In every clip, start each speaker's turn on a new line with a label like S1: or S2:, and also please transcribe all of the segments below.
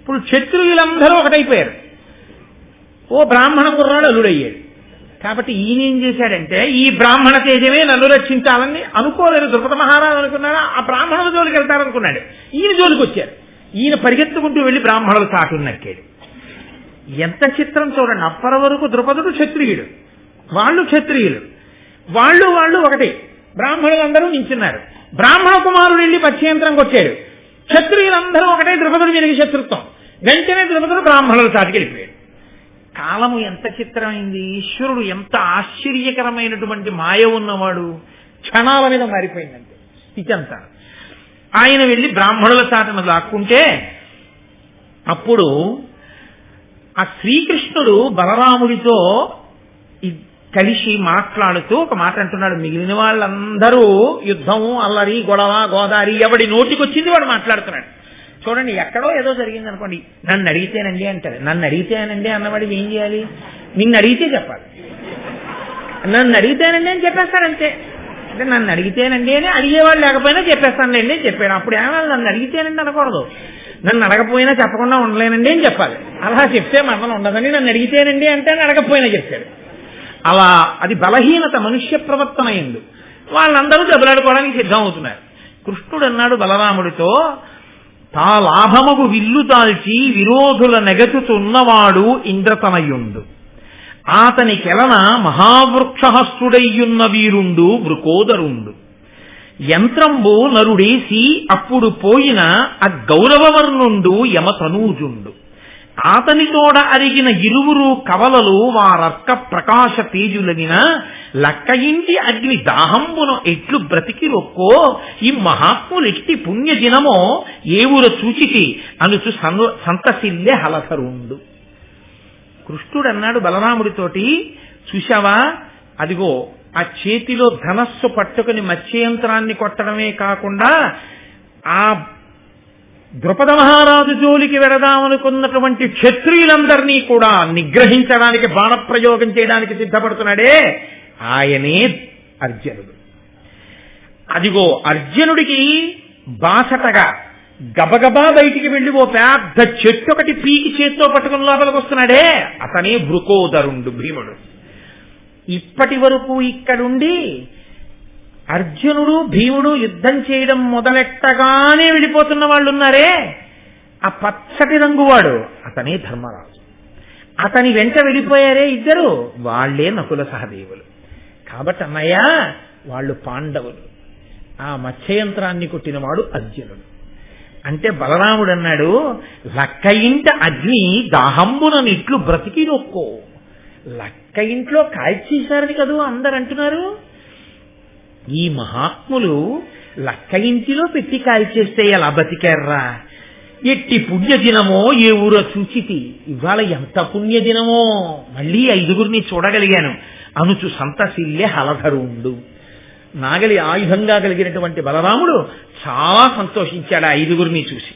S1: ఇప్పుడు క్షత్రియులందరూ ఒకటైపోయారు. ఓ బ్రాహ్మణ కుర్రాడు అల్లుడయ్యాడు. కాబట్టి ఈయన ఏం చేశాడంటే ఈ బ్రాహ్మణ తేజమే నన్ను రక్షించాలని అనుకోలేదు. ద్రుపద మహారాజు అనుకున్నారా ఆ బ్రాహ్మణుల జోలికి వెళ్తారనుకున్నాడు. ఈయన జోలికి వచ్చారు ఈయన పరిగెత్తుకుంటూ వెళ్ళి బ్రాహ్మణుల చాటును నక్కాడు. ఎంత చిత్రం చూడండి. అప్పటి వరకు ద్రుపదుడు క్షత్రియుడు. వాళ్ళు క్షత్రియులు. వాళ్ళు వాళ్ళు ఒకటి. బ్రాహ్మణులందరూ నించున్నారు. బ్రాహ్మణ కుమారుడు వెళ్ళి పశ్చేంద్రంకి వచ్చాడు. క్షత్రియులందరూ ఒకటే ద్రుపదుడు వీరికి శత్రుత్వం. వెంటనే ద్రుపదుడు బ్రాహ్మణుల చాటికి వెళ్ళిపోయాడు. కాలము ఎంత చిత్రమైంది. ఈశ్వరుడు ఎంత ఆశ్చర్యకరమైనటువంటి మాయ ఉన్నవాడు. క్షణాల మీద మారిపోయిందంటే స్థితి ఆయన వెళ్ళి బ్రాహ్మణుల చాటను లాక్కుంటే అప్పుడు ఆ శ్రీకృష్ణుడు బలరాముడితో కలిసి మాట్లాడుతూ ఒక మాట అంటున్నాడు. మిగిలిన వాళ్ళందరూ యుద్ధం అల్లరి గొడవ గోదారి ఎవడి నోటికొచ్చింది వాడు మాట్లాడుతున్నాడు. చూడండి ఎక్కడో ఏదో జరిగింది అనుకోండి నన్ను అడిగితేనండి అంటారు. నన్ను అడిగితేనండి అన్నవాడికి ఏం చేయాలి? నిన్ను అడిగితే చెప్పాలి. నన్ను అడిగితేనండి అని చెప్పేస్తారంతే అంటే నన్ను అడిగితేనండి అని అడిగేవాళ్ళు లేకపోయినా చెప్పేస్తానులేండి అని చెప్పాడు అప్పుడు ఏమైనా నన్ను అడిగితేనండి అనకూడదు. నన్ను అడగపోయినా చెప్పకుండా ఉండలేనండి అని చెప్పాలి. అలా చెప్తే మరణం ఉండదని నన్ను అడిగితేనండి అంటే అడగపోయినా చెప్తాడు అలా అది బలహీనత మనుష్య ప్రవర్తన ఎందు. వాళ్ళందరూ దెబ్బలాడుకోవడానికి సిద్ధం అవుతున్నారు. కృష్ణుడు అన్నాడు బలరాముడితో తా లాభముగు విల్లు దాల్చి విరోధుల నెగచుతున్నవాడు ఇంద్రతనయుండు. ఆతని కెలన మహావృక్షహస్తుడయ్యున్న వీరుండు వృకోదరుండు యంత్రంబు నరుడేసి అప్పుడు పోయిన అగౌరవవర్ణుండు యమతనూజుండు. ఆతనితోడ అరిగిన ఇరువురు కవలలు వారర్క ప్రకాశ తేజులగిన లక్క ఇంటి అగ్ని దాహంబును ఎట్లు బ్రతికి ఒక్కో ఈ మహాత్ములెట్టి పుణ్యదినమో ఏవుర చూచితి అనుచు సను- సంతసిల్లే హలసరుండు. కృష్ణుడు అన్నాడు బలరాముడితోటి చూశావా? అదిగో ఆ చేతిలో ధనస్సు పట్టుకుని మత్స్యంత్రాన్ని కొట్టడమే కాకుండా ఆ ద్రుపద మహారాజు జోలికి వెడదామనుకున్నటువంటి క్షత్రియులందరినీ కూడా నిగ్రహించడానికి బాణప్రయోగం చేయడానికి సిద్ధపడుతున్నాడే. ఆయనే అర్జునుడు. అదిగో అర్జునుడికి బాసటగా గబగబా బయటికి వెళ్ళి ఓ పెద్ద చెట్టు ఒకటి పీకి చేత్తో పట్టుకుని లోపలికి వస్తున్నాడే. అతనే వృకోదరుండు భీముడు. ఇప్పటి వరకు ఇక్కడుండి అర్జునుడు భీముడు యుద్ధం చేయడం మొదలెట్టగానే వెళ్ళిపోతున్న వాళ్ళు ఉన్నారే ఆ పచ్చటి రంగువాడు అతనే ధర్మరాజు. అతని వెంట వెళ్ళిపోయారే ఇద్దరు. వాళ్ళే నకుల సహదేవులు. కాబట్టి అన్నయ్య వాళ్ళు పాండవులు. ఆ మత్స్యయంత్రాన్ని కొట్టినవాడు అర్జునుడు. అంటే బలరాముడు అన్నాడు లక్క ఇంట అగ్ని దాహంబున ఇట్లు బ్రతికి నొక్కో. లక్క ఇంట్లో కాల్చేశారని కదూ అందరు అంటున్నారు ఈ మహాత్ములు లక్క ఇంటిలో పెట్టి కాల్చేస్తే ఎలా బతికారా ఎట్టి పుణ్యదినమో ఏ ఊరో చూచితి. ఇవాళ ఎంత పుణ్యదినమో? మళ్ళీ ఐదుగురిని చూడగలిగాను. అనుచు సంతశిల్లే హలధరుండు నాగలి ఆయుధంగా కలిగినటువంటి బలరాముడు చాలా సంతోషించాడు ఆ ఐదుగురిని చూసి.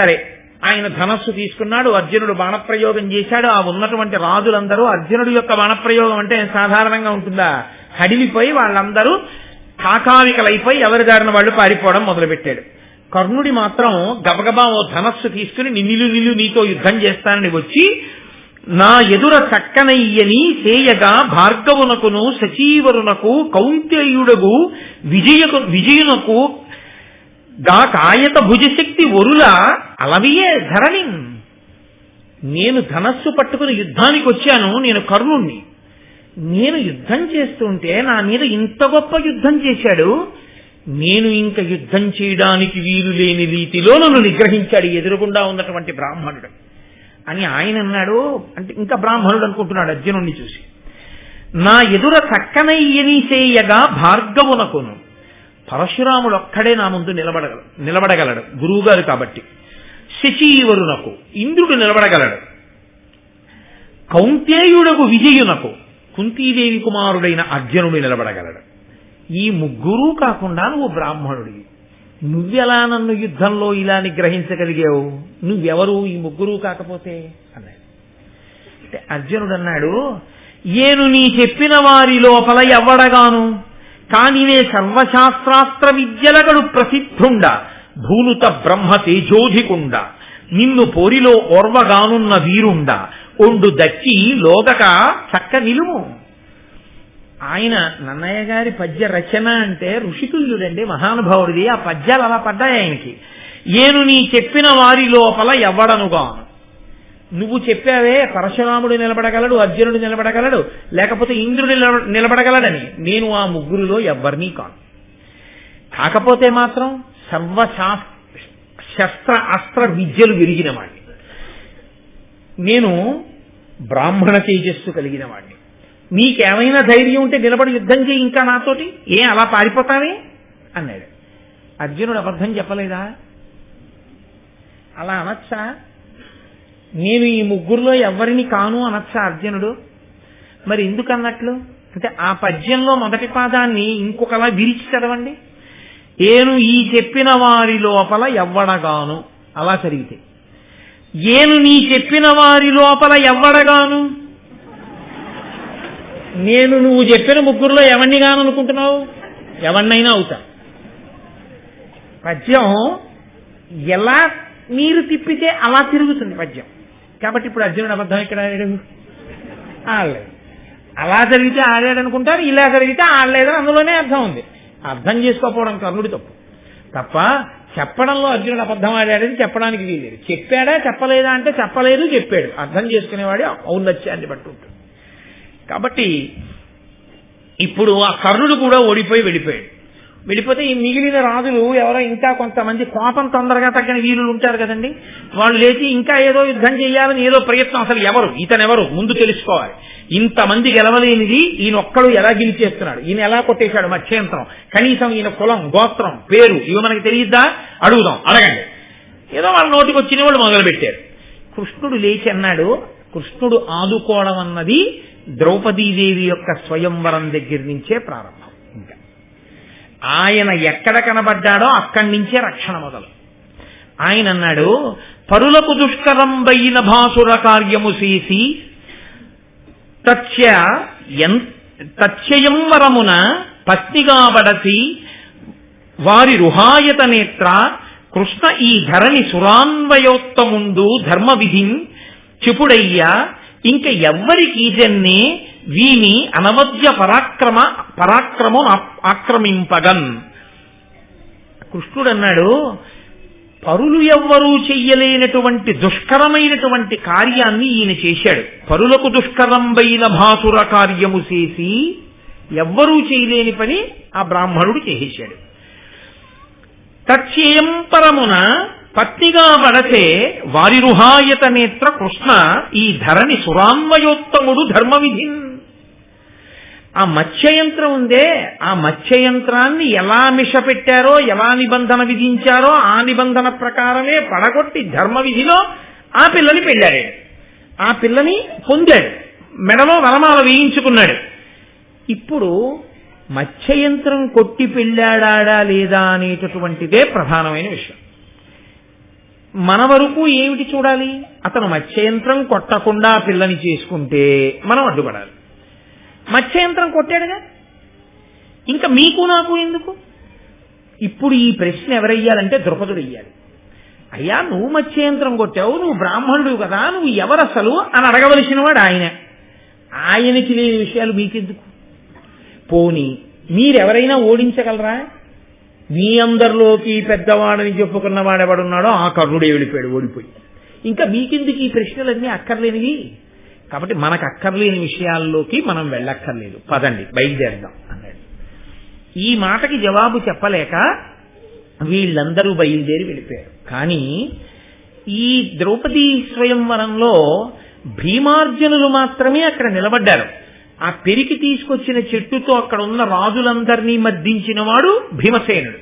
S1: సరే ఆయన ధనస్సు తీసుకున్నాడు అర్జునుడు బాణప్రయోగం చేశాడు ఆ ఉన్నటువంటి రాజులందరూ అర్జునుడి యొక్క బాణప్రయోగం అంటే సాధారణంగా ఉంటుందా? హడిలిపోయి వాళ్ళందరూ కాకావికలైపోయి ఎవరి దారిన వాళ్ళు పారిపోవడం మొదలుపెట్టాడు. కర్ణుడి మాత్రం గబగబా ఓ ధనస్సు తీసుకుని నిన్నిలు నిలు నీతో యుద్ధం చేస్తానని వచ్చి నా ఎదుర చక్కనయ్యని సేయగా భార్గవునకును సచీవరునకు కౌంతేయుడగు విజయకు విజయునకు గా కాయత భుజశక్తి ఒరుల అలవియే ధరణి. నేను ధనస్సు పట్టుకుని యుద్ధానికి వచ్చాను నేను కర్ణుణ్ణి. నేను యుద్ధం చేస్తుంటే నా మీద ఇంత గొప్ప యుద్ధం చేశాడు. నేను ఇంక యుద్ధం చేయడానికి వీలు లేని రీతిలో నన్ను నిగ్రహించాడు ఎదురుగుండా ఉన్నటువంటి బ్రాహ్మణుడు. అని ఆయన అన్నాడు. అంటే ఇంకా బ్రాహ్మణుడు అనుకుంటున్నాడు అర్జునుణ్ణి చూసి. నా ఎదుర చక్కనయ్యని చేయగా భార్గవునకును. పరశురాముడు ఒక్కడే నా ముందు నిలబడగలడు నిలబడగలడు. గురువుగారు కాబట్టి. శశీవరునకు ఇంద్రుడు నిలబడగలడు. కౌంతేయుడకు విజయునకు కుంతీదేవి కుమారుడైన అర్జునుడు నిలబడగలడు. ఈ ముగ్గురు కాకుండా నువ్వు బ్రాహ్మణుడివి. నువ్వెలా నన్ను యుద్ధంలో ఇలా నిగ్రహించగలిగావు నువ్వెవరు? ఈ ముగ్గురు కాకపోతే? అన్నాడు. అంటే అర్జునుడు అన్నాడు ఏను నీ చెప్పిన వారి లోపల ఎవ్వడగాను? కానినే సర్వశాస్త్రాస్త్ర విద్యలగడు ప్రసిద్ధుండ భూనుత బ్రహ్మ తేజోధికుండ. నిన్ను పోరిలో ఓర్వగానున్న వీరుండ. ఒండు దక్కి లోగక చక్క నిలుము ఆయన నన్నయ్య గారి పద్య రచన అంటే ఋషితుల్యుడండి మహానుభావుడిది. ఆ పద్యాలు అలా పడ్డాయి ఆయనకి. ఏను నీ చెప్పిన వారి లోపల ఎవ్వడనుగాను నువ్వు చెప్పావే పరశురాముడు నిలబడగలడు అర్జునుడు నిలబడగలడు లేకపోతే ఇంద్రుడు నిలబడగలడని. నేను ఆ ముగ్గురులో ఎవ్వరినీ కాను. కాకపోతే మాత్రం సర్వశాస్త్ర శస్త్ర అస్త్ర విద్యలు విరిగిన వాడిని నేను బ్రాహ్మణ తేజస్సు కలిగిన వాడిని నీకేమైనా ధైర్యం ఉంటే నిలబడి యుద్ధం చేయి ఇంకా నాతోటి? ఏం అలా పారిపోతావే? అన్నాడు. అర్జునుడు అబద్ధం చెప్పలేదా? అలా అనొచ్చా? నేను ఈ ముగ్గురులో ఎవరిని కాను అనొచ్చా అర్జునుడు? మరి ఎందుకు అన్నట్లు అంటే ఆ పద్యంలో మొదటి పాదాన్ని ఇంకొకలా విరిచి చదవండి. ఏను ఈ చెప్పిన వారి లోపల ఎవ్వడగాను. అలా చదివితే ఏను నీ చెప్పిన వారి లోపల ఎవ్వడగాను? నేను నువ్వు చెప్పిన ముగ్గురులో ఎవరిని కాననుకుంటున్నావు? అనుకుంటున్నావు ఎవరినైనా అవుతా. పద్యం ఎలా మీరు తిప్పితే అలా తిరుగుతుంది పద్యం. కాబట్టి ఇప్పుడు అర్జునుడు అబద్ధం ఇక్కడ ఆడాడు? ఆడలేదు. అలా జరిగితే ఆడాడు అనుకుంటారు ఇలా జరిగితే ఆడలేదని అందులోనే అర్థం ఉంది. అర్థం చేసుకోకపోవడం కర్ణుడి తప్పు. తప్ప చెప్పడంలో అర్జునుడు అబద్ధం ఆడాడని చెప్పడానికి వీలేదు చెప్పాడా చెప్పలేదా అంటే చెప్పలేదు చెప్పాడు. అర్థం చేసుకునేవాడు ఔన్నత్యాన్ని బట్టి ఉంటుంది. కాబట్టి ఇప్పుడు ఆ కర్ణుడు కూడా ఓడిపోయి వెళ్ళిపోయాడు. వెళ్ళిపోతే ఈ మిగిలిన రాజులు ఎవరో ఇంకా కొంతమంది కోపం తొందరగా తగ్గని వీరులు ఉంటారు కదండి. వాళ్ళు లేచి ఇంకా ఏదో యుద్ధం చేయాలని ఏదో ప్రయత్నం. అసలు ఎవరు? ఇతనెవరు? ముందు తెలుసుకోవాలి. ఇంతమంది గెలవలేనిది ఈయన ఒక్కడు ఎలా గెలిచేస్తున్నాడు ఈయన ఎలా కొట్టేశాడు? మధ్యంతరం. కనీసం ఈయన కులం గోత్రం పేరు ఇవి మనకి తెలియద్దా? అడుగుదాం. అడగండి. ఏదో వాళ్ళ నోటికి వచ్చిన వాళ్ళు మొదలుపెట్టారు. కృష్ణుడు లేచి అన్నాడు కృష్ణుడు ఆదుకోవడం అన్నది ద్రౌపదీదేవి యొక్క స్వయంవరం దగ్గర నుంచే ప్రారంభం. ఇంకా. ఆయన ఎక్కడ కనబడ్డాడో అక్కడి నుంచే రక్షణ మొదలు. ఆయన అన్నాడు పరులకు దుష్కరంబైన భాసుర కార్యము చేసి తత్య ఎన్- తత్యయంవరమున పత్నిగా బడసి వారి రుహాయత నేత్ర కృష్ణ ఈ ధరణి సురాన్వయోత్తముండు ధర్మ విధిని చెపుడయ్యా ఇంక ఎవ్వరికి జన్నే వీని అనవద్య పరాక్రమ పరాక్రమం ఆప్- ఆక్రమింపగన్. కృష్ణుడు అన్నాడు పరులు ఎవ్వరూ చెయ్యలేనటువంటి దుష్కరమైనటువంటి కార్యాన్ని ఈయన చేశాడు. పరులకు దుష్కరంబైన భాసుర కార్యము చేసి ఎవ్వరూ చేయలేని పని ఆ బ్రాహ్మణుడు చేసేశాడు. తచ్చేయం పరమున పత్నిగా వడసే వారి రుహాయత నేత్ర కృష్ణ ఈ ధరణి సురాన్వయోత్తముడు ధర్మవిధిన్ ఆ మత్స్యయంత్రం ఉందే ఆ మత్స్యయంత్రాన్ని ఎలా మిషపెట్టారో ఎలా నిబంధన విధించారో ఆ నిబంధన ప్రకారమే పడగొట్టి ధర్మ విధిలో ఆ పిల్లని పెళ్ళాడు. ఆ పిల్లని పొందాడు. మెడలో వరమాల వేయించుకున్నాడు. ఇప్పుడు మత్స్యయంత్రం కొట్టి పెళ్ళాడా లేదా అనేటటువంటిదే ప్రధానమైన విషయం. మన వరకు ఏమిటి చూడాలి? అతను మత్స్యంత్రం కొట్టకుండా పిల్లని చేసుకుంటే మనం అడ్డుపడాలి. మత్స్యంత్రం కొట్టాడుగా? ఇంకా మీకు నాకు ఎందుకు? ఇప్పుడు ఈ ప్రశ్న ఎవరయ్యాలంటే ద్రుపదుడు అయ్యాలి అయ్యా నువ్వు మత్స్యంత్రం కొట్టావు నువ్వు బ్రాహ్మణుడు కదా నువ్వు ఎవరసలు అని అడగవలసిన వాడు ఆయన. ఆయనకి లేని విషయాలు మీకెందుకు? పోని మీరెవరైనా ఓడించగలరా? మీ అందరిలోకి పెద్దవాడని చెప్పుకున్న వాడెవడున్నాడో ఆ కర్ణుడే వెళ్ళిపోయాడు ఓడిపోయి. ఇంకా మీకెందుకు ఈ ప్రశ్నలన్నీ అక్కర్లేనివి? కాబట్టి మనకు అక్కర్లేని విషయాల్లోకి మనం వెళ్ళక్కర్లేదు. పదండి బయలుదేరదాం అన్నాడు. ఈ మాటకి జవాబు చెప్పలేక వీళ్ళందరూ బయలుదేరి వెళ్ళిపోయారు. కానీ ఈ ద్రౌపదీ స్వయంవరంలో భీమార్జునులు మాత్రమే అక్కడ నిలబడ్డారు. ఆ పెరికి తీసుకొచ్చిన చెట్టుతో అక్కడ ఉన్న రాజులందరినీ మద్దించిన వాడు భీమసేనుడు.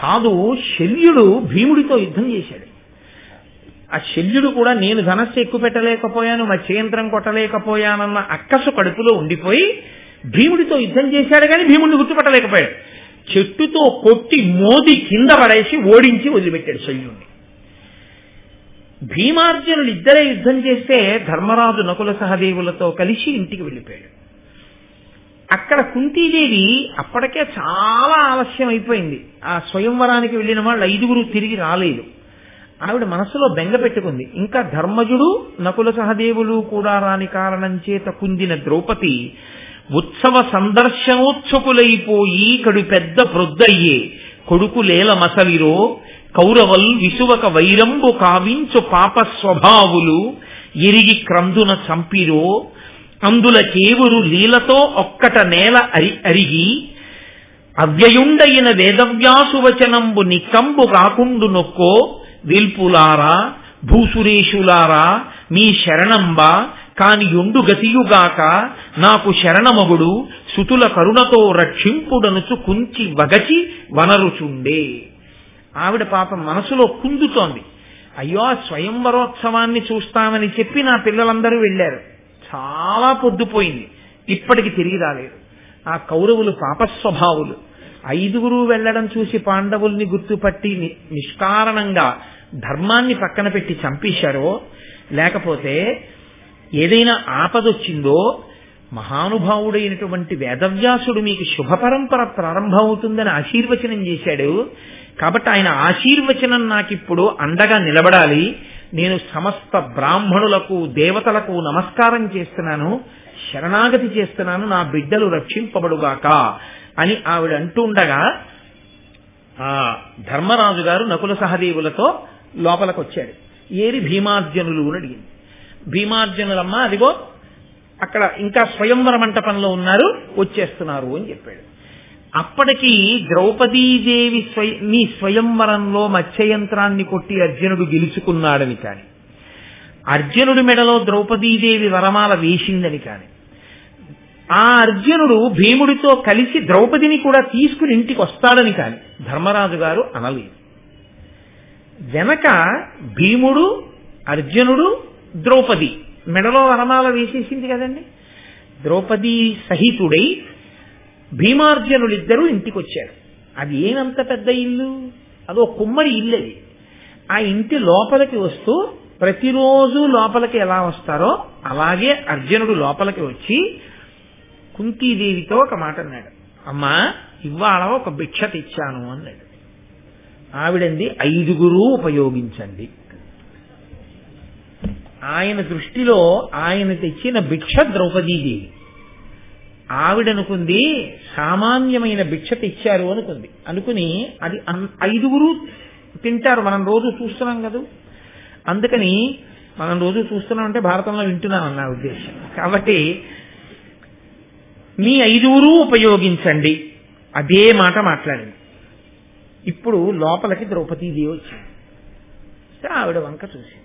S1: కాదు శల్యుడు భీముడితో యుద్ధం చేశాడు. ఆ శల్యుడు కూడా నేను ధనస్సు ఎక్కువ పెట్టలేకపోయాను మా చేయంత్రం కొట్టలేకపోయానన్న అక్కసు కడుపులో ఉండిపోయి భీముడితో యుద్ధం చేశాడు కానీ భీముడిని గుర్తుపట్టలేకపోయాడు. చెట్టుతో కొట్టి మోది కింద పడేసి ఓడించి వదిలిపెట్టాడు శల్యుడిని భీమార్జునులు ఇద్దరే యుద్ధం చేస్తే ధర్మరాజు నకుల సహదేవులతో కలిసి ఇంటికి వెళ్ళిపోయాడు. అక్కడ కుంతీదేవి అప్పటికే చాలా ఆలస్యం అయిపోయింది ఆ స్వయంవరానికి వెళ్ళిన వాళ్ళు ఐదుగురు తిరిగి రాలేదు. ఆవిడ మనసులో బెంగ పెట్టుకుంది. ఇంకా ధర్మజుడు నకుల సహదేవులు కూడా రాని కారణం చేత కుందిన ద్రౌపది ఉత్సవ సందర్శనోత్సుకులైపోయి కడు పెద్ద ప్రొద్దయ్యే కొడుకులేల మసలిరో కౌరవల్ విసువక వైరంబు కావించు పాప స్వభావులు ఎరిగి క్రందున చంపిరో అందుల కేవురు లీలతో ఒక్కట నేల అరి అరిగి అవ్యయుండయిన వేదవ్యాసు వచనంబు నిక్కంబు కాకుండు నొక్కో వేల్పులారా భూసురేషులారా మీ శరణంబ కాని యుండు గతియుగాక నాకు శరణమగుడు సుతుల కరుణతో రక్షింపుడనుచు కుంచి వగచి వనరుచుండే. ఆవిడ పాపం మనసులో కుందుతోంది. అయ్యో స్వయంవరోత్సవాన్ని చూస్తామని చెప్పి నా పిల్లలందరూ వెళ్ళారు. చాలా పొద్దుపోయింది. ఇప్పటికి తిరిగి రాలేదు. ఆ కౌరవులు పాపస్వభావులు. ఐదుగురు వెళ్ళడం చూసి పాండవుల్ని గుర్తుపట్టి ని- నిష్కారణంగా ధర్మాన్ని పక్కన పెట్టి చంపేశారో లేకపోతే ఏదైనా ఆపదొచ్చిందో మహానుభావుడైనటువంటి వేదవ్యాసుడు మీకు శుభపరంపర ప్రారంభమవుతుందని ఆశీర్వచనం చేశాడు. కాబట్టి ఆయన ఆశీర్వచనం నాకిప్పుడు అండగా నిలబడాలి. నేను సమస్త బ్రాహ్మణులకు దేవతలకు నమస్కారం చేస్తున్నాను. శరణాగతి చేస్తున్నాను. నా బిడ్డలు రక్షింపబడుగాక అని ఆవిడ అంటుండగా ఆ ధర్మరాజు గారు నకుల సహదేవులతో లోపలికి వచ్చాడు ఏరి భీమార్జనులు అని అడిగింది. భీమార్జనులమ్మ అదిగో అక్కడ ఇంకా స్వయంవర మంటపంలో ఉన్నారు వచ్చేస్తున్నారు అని చెప్పాడు. అప్పటికి ద్రౌపదీదేవి స్వయ నీ స్వయంవరంలో మత్స్యయంత్రాన్ని కొట్టి అర్జునుడు గెలుచుకున్నాడని కాని అర్జునుడి మెడలో ద్రౌపదీదేవి వరమాల వేసిందని కాని ఆ అర్జునుడు భీముడితో కలిసి ద్రౌపదిని కూడా తీసుకుని ఇంటికి వస్తాడని కాని ధర్మరాజు గారు అనలేదు. వెనక భీముడు అర్జునుడు ద్రౌపది మెడలో వరమాల వేసేసింది కదండి. ద్రౌపది సహితుడై భీమార్జునులిద్దరూ ఇంటికి వచ్చారు అది ఏమంత పెద్ద ఇల్లు? అదో కుమ్మడి ఇల్లు అది. ఆ ఇంటి లోపలికి వస్తూ ప్రతిరోజు లోపలికి ఎలా వస్తారో అలాగే అర్జునుడు లోపలికి వచ్చి కుంతీదేవితో ఒక మాట అన్నాడు. అమ్మా ఇవాళ ఒక భిక్ష తెచ్చాను అన్నాడు. ఆవిడంది ఐదుగురు ఉపయోగించండి. ఆయన దృష్టిలో ఆయన తెచ్చిన భిక్ష ద్రౌపదీదేవి. ఆవిడనుకుంది సామాన్యమైన భిక్ష తెచ్చారు అనుకుంది. అనుకుని అది అన్- ఐదుగురు తింటారు. మనం రోజు చూస్తున్నాం కదా. అందుకని మనం రోజు చూస్తున్నాం అంటే భారతంలో వింటున్నాం అన్న ఉద్దేశం. కాబట్టి మీ ఐదుగురు ఉపయోగించండి. అదే మాట మాట్లాడింది. ఇప్పుడు లోపలికి ద్రౌపదీదేవి వచ్చింది. ఆవిడ వంక చూసి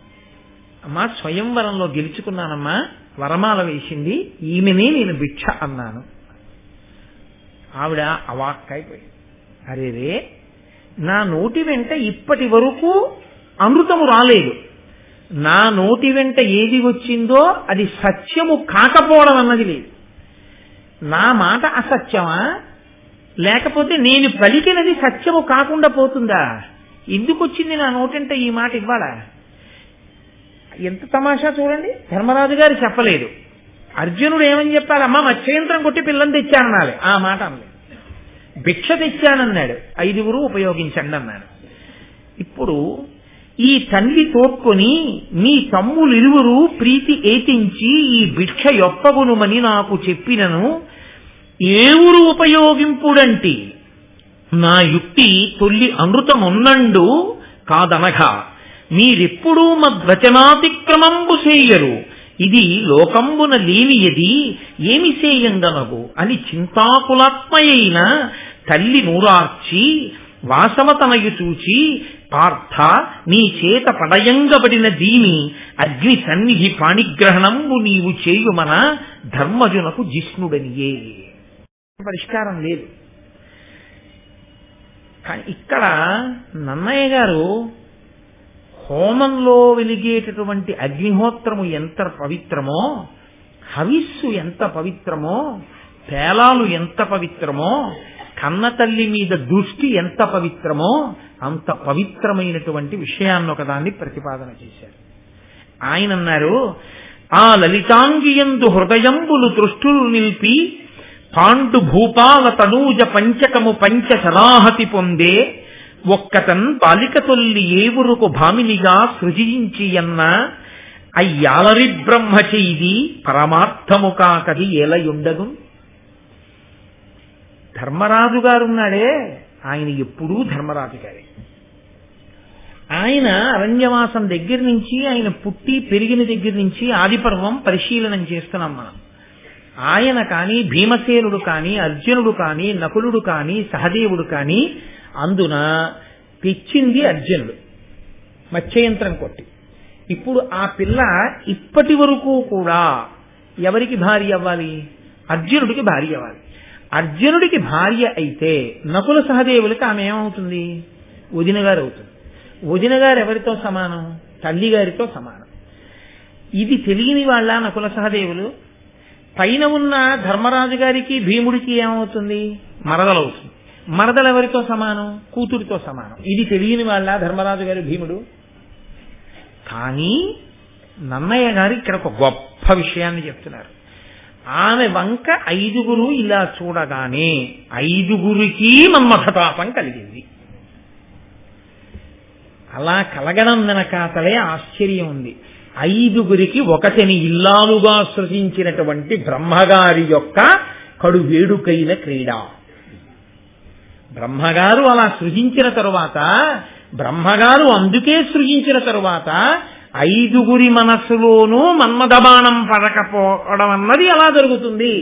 S1: అమ్మా స్వయంవరంలో గెలుచుకున్నానమ్మా. వరమాల వేసింది ఈమెనే నేను భిక్ష అన్నాను. ఆవిడ అవాక్కైపోయింది. అరే రే నా నోటి వెంట ఇప్పటి వరకు అమృతము రాలేదు. నా నోటి వెంట ఏది వచ్చిందో అది సత్యము కాకపోవడం అన్నది లేదు. నా మాట అసత్యమా? లేకపోతే నేను పలికినది సత్యము కాకుండా పోతుందా? ఎందుకు వచ్చింది నా నోటంటే ఈ మాట ఇవ్వాలా? ఎంత తమాషా చూడండి? ధర్మరాజు గారు చెప్పలేదు. అర్జునుడు ఏమని చెప్పాలి? అమ్మ మత్స్యంత్రం కొట్టి పిల్లని తెచ్చానన్నాలి ఆ మాట అనలేదు. భిక్ష తెచ్చానన్నాడు. ఐదుగురు ఉపయోగించండి అన్నాడు. ఇప్పుడు ఈ తల్లి తోడ్కొని మీ తమ్ములిరువురు ప్రీతి ఏతించి ఈ భిక్ష యొప్పగునుమని నాకు చెప్పినను ఏ ఊరు ఉపయోగింపుడంటి? నా యుక్తి తొల్లి అమృతమున్నండు కాదనగా. మీరెప్పుడూ మద్వచనాతిక్రమంబు చేయరు. ఇది లోకంబున లేనియది ఏమి చేయందనగు అని చింతాకులాత్మయైన తల్లి నూరార్చి వాసవతనయు చూచి పార్థ నీ చేత పడయంగబడిన దీని అగ్ని సన్నిధి పాణిగ్రహణంబు నీవు చేయుమన ధర్మజునకు జిష్ణుడనియే. పరిష్కారం లేదు. కానీ ఇక్కడ నన్నయ్య గారు హోమంలో వెలిగేటటువంటి అగ్నిహోత్రము ఎంత పవిత్రమో హవిస్సు ఎంత పవిత్రమో పేలాలు ఎంత పవిత్రమో కన్న తల్లి మీద దృష్టి ఎంత పవిత్రమో అంత పవిత్రమైనటువంటి విషయాన్ని ఒకదాన్ని ప్రతిపాదన చేశారు. ఆయన అన్నారు ఆ లలితాంగియందు హృదయంబులు దృష్టులు నిలిపి పాండు భూపాల తనూజ పంచకము పంచ సలాహతి పొందే ఒక్కతన్ బాలిక తొల్లి ఏవురుకు భామినిగా సృజించి అన్న అయ్యాలరి బ్రహ్మ చేది పరమార్థము కాకది ఎలయుండగు ధర్మరాజు గారున్నాడే ఆయన ఎప్పుడూ ధర్మరాజు గారే ఆయన అరణ్యవాసం దగ్గర నుంచి ఆయన పుట్టి పెరిగిన దగ్గర నుంచి ఆదిపర్వం పరిశీలనం చేస్తున్నాం మనం. ఆయన కానీ భీమసేనుడు కానీ అర్జునుడు కానీ నకులుడు కానీ సహదేవుడు కానీ అందున తెచ్చింది అర్జునుడు. మత్స్యయంత్రం కొట్టి. ఇప్పుడు ఆ పిల్ల ఇప్పటి వరకు కూడా ఎవరికి భార్య అవ్వాలి? అర్జునుడికి భార్య అవ్వాలి. అర్జునుడికి భార్య అయితే నకుల సహదేవులకి ఆమె ఏమవుతుంది? వదిన గారు అవుతుంది. వదిన గారు ఎవరితో సమానం? తల్లి గారితో సమానం. ఇది తెలియని వాళ్ళ నకుల సహదేవులు. పైన ఉన్న ధర్మరాజు గారికి భీముడికి ఏమవుతుంది? మరదలవుతుంది. మరదలు ఎవరితో సమానం? కూతురితో సమానం. ఇది తెలియని వాళ్ళ ధర్మరాజు గారు భీముడు. కానీ నన్నయ్య గారు ఇక్కడ ఒక గొప్ప విషయాన్ని చెప్తున్నారు. ఆమె వంక ఐదుగురు ఇలా చూడగానే ఐదుగురికి మన్మథతాపం కలిగింది. అలా కలగడం వెనకాతలే ఆశ్చర్యం ఉంది. ఐదుగురికి ఒకటిని ఇల్లాలుగా సృజించినటువంటి బ్రహ్మగారి యొక్క కడు వేడుకైన క్రీడ. బ్రహ్మగారు అలా సృజించిన తరువాత బ్రహ్మగారు అందుకే సృజించిన తరువాత ఐదుగురి మనస్సులోనూ మన్మదబాణం పడకపోవడం అన్నది ఎలా జరుగుతుంది.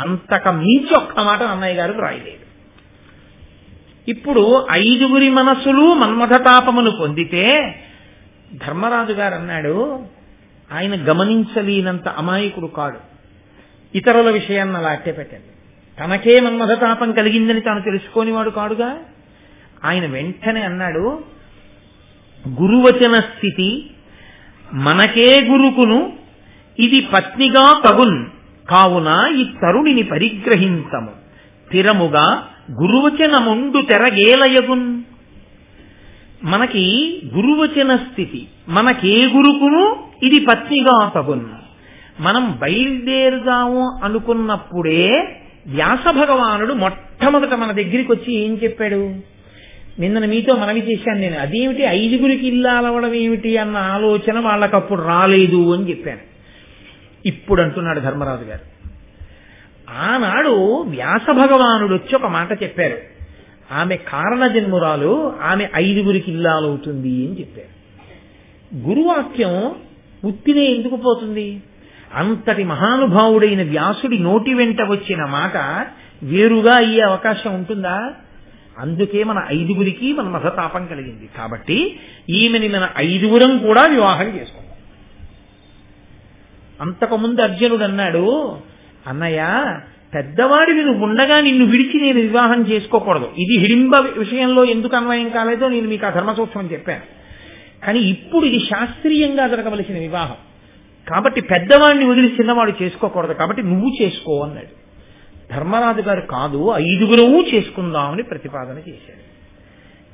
S1: అంతక మించి ఒక్క మాట అన్నయ్య గారు రాయలేదు ఇప్పుడు ఐదుగురి మనస్సులు మన్మథతాపమును పొందితే ధర్మరాజు గారు అన్నాడు ఆయన గమనించలేనంత అమాయకుడు కాడు. ఇతరుల విషయాన్ని అలా అట్టే పెట్టండి తనకే మన్మథతాపం కలిగిందని తాను తెలుసుకోనివాడు కాడుగా? ఆయన వెంటనే అన్నాడు గురువచన స్థితి మనకే గురుకును ఇది పత్నిగా తగున్ కావున ఈ తరుణిని పరిగ్రహించము స్థిరముగా గురువచనముండు తెరగేలయగున్. మనకి గురువచన స్థితి మనకే గురుకును ఇది పత్నిగా తగున్ మనం బయలుదేరుదాము అనుకున్నప్పుడే వ్యాస భగవానుడు మొట్టమొదట మన దగ్గరికి వచ్చి ఏం చెప్పాడు? నిన్న మీతో మనవి చేశాను నేను. అదేమిటి? ఐదుగురికి ఇల్లాలవడం ఏమిటి అన్న ఆలోచన వాళ్ళకప్పుడు రాలేదు అని చెప్పాను. ఇప్పుడు అంటున్నాడు ధర్మరాజు గారు. ఆనాడు వ్యాస భగవానుడు వచ్చి ఒక మాట చెప్పారు. ఆమె కారణ జన్మురాలు ఆమె ఐదుగురికి ఇల్లాలవుతుంది అని చెప్పారు. గురువాక్యం ఉత్తినే ఎందుకు పోతుంది? అంతటి మహానుభావుడైన వ్యాసుడి నోటి వెంట వచ్చిన మాట వేరుగా అయ్యే అవకాశం ఉంటుందా? అందుకే మన ఐదుగురికి మన మతతాపం కలిగింది. కాబట్టి ఈమెని మన ఐదుగురం కూడా వివాహం చేసుకుందాం. అంతకుముందు అర్జునుడు అన్నాడు అన్నయ్య పెద్దవాడివి నువ్వు ఉండగా నిన్ను విడిచి నేను వివాహం చేసుకోకూడదు. ఇది హిడింబ విషయంలో ఎందుకు అన్వయం కాలేదో నేను మీకు ఆ ధర్మసూక్ష్మం చెప్పాను. కానీ ఇప్పుడు ఇది శాస్త్రీయంగా జరగవలసిన వివాహం. కాబట్టి పెద్దవాడిని వదిలి చిన్నవాడు చేసుకోకూడదు కాబట్టి నువ్వు చేసుకో అన్నాడు. ధర్మరాజు గారు కాదు ఐదుగురము చేసుకుందామని ప్రతిపాదన చేశాడు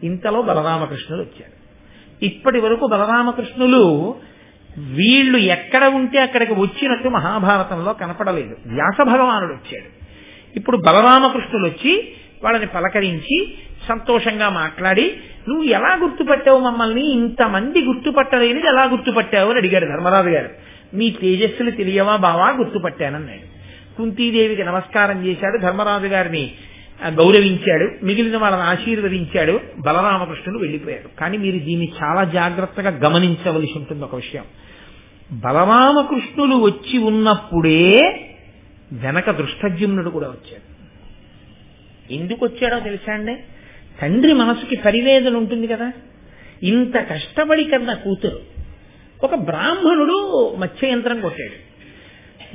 S1: ఇంతలో బలరామకృష్ణులు వచ్చారు ఇప్పటి వరకు బలరామకృష్ణులు వీళ్ళు ఎక్కడ ఉంటే అక్కడికి వచ్చినట్టు మహాభారతంలో కనపడలేదు. వ్యాస భగవానుడు వచ్చాడు. ఇప్పుడు బలరామకృష్ణులు వచ్చి వాళ్ళని పలకరించి సంతోషంగా మాట్లాడి నువ్వు ఎలా గుర్తుపట్టావు మమ్మల్ని? ఇంతమంది గుర్తుపట్టలేనిది ఎలా గుర్తుపట్టావు? అని అడిగాడు ధర్మరాజు గారు. మీ తేజస్సులు తెలియవా బావా? గుర్తుపట్టానన్నాడు కుంతీదేవికి నమస్కారం చేశాడు ధర్మరాజు గారిని గౌరవించాడు మిగిలిన వాళ్ళని ఆశీర్వదించాడు బలరామకృష్ణుడు వెళ్ళిపోయాడు. కానీ మీరు దీన్ని చాలా జాగ్రత్తగా గమనించవలసి ఉంటుంది ఒక విషయం. బలరామకృష్ణులు వచ్చి ఉన్నప్పుడే వెనక దృష్టజ్యుమ్నుడు కూడా వచ్చాడు. ఎందుకు వచ్చాడో తెలుసా అండి? తండ్రి మనసుకి పరివేదన ఉంటుంది కదా. ఇంత కష్టపడి కన్నా కూతురు. ఒక బ్రాహ్మణుడు మత్స్యయంత్రం కొట్టాడు.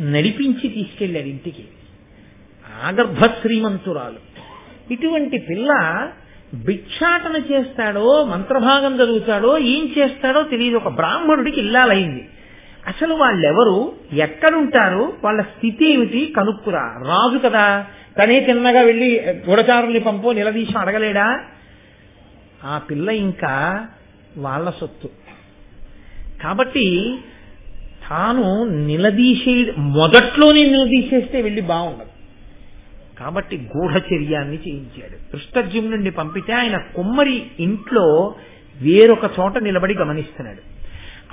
S1: నడిపించి తీసుకెళ్ళాడు ఇంటికి. ఆగర్భ శ్రీమంతురాలు ఇటువంటి పిల్ల భిక్షాటన చేస్తాడో మంత్రభాగం చదువుతాడో ఏం చేస్తాడో తెలియదు. ఒక బ్రాహ్మణుడికి ఇల్లాలైంది. అసలు వాళ్ళెవరు? ఎక్కడుంటారు? వాళ్ళ స్థితి ఏమిటి? కనుక్కురా. రాజు కదా. తనే తిన్నగా వెళ్ళి గూఢచారుల్ని పంపో నిలదీసి అడగలేడా? ఆ పిల్ల ఇంకా వాళ్ళ సొత్తు. కాబట్టి తాను నిలదీసే మొదట్లోనే నిలదీసేస్తే వెళ్ళి బాగుండదు. కాబట్టి గూఢచర్యాన్ని చేయించాడు. దృష్టజ్యుమ్నుడిని పంపితే ఆయన కుమ్మరి ఇంట్లో వేరొక చోట నిలబడి గమనిస్తున్నాడు.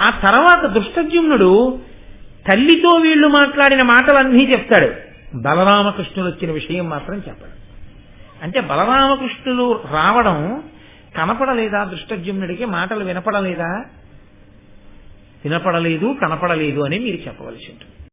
S1: ఆ తర్వాత దృష్టజ్యుమ్నుడు తల్లితో వీళ్ళు మాట్లాడిన మాటలన్నీ చెప్తాడు. బలరామకృష్ణుడు వచ్చిన విషయం మాత్రం చెప్పడు. అంటే బలరామకృష్ణులు రావడం కనపడలేదా? దృష్టజ్యుమ్నుడికి మాటలు వినపడలేదా? వినపడలేదు కనపడలేదు అని మీరు చెప్పవలసి ఉంటుంది.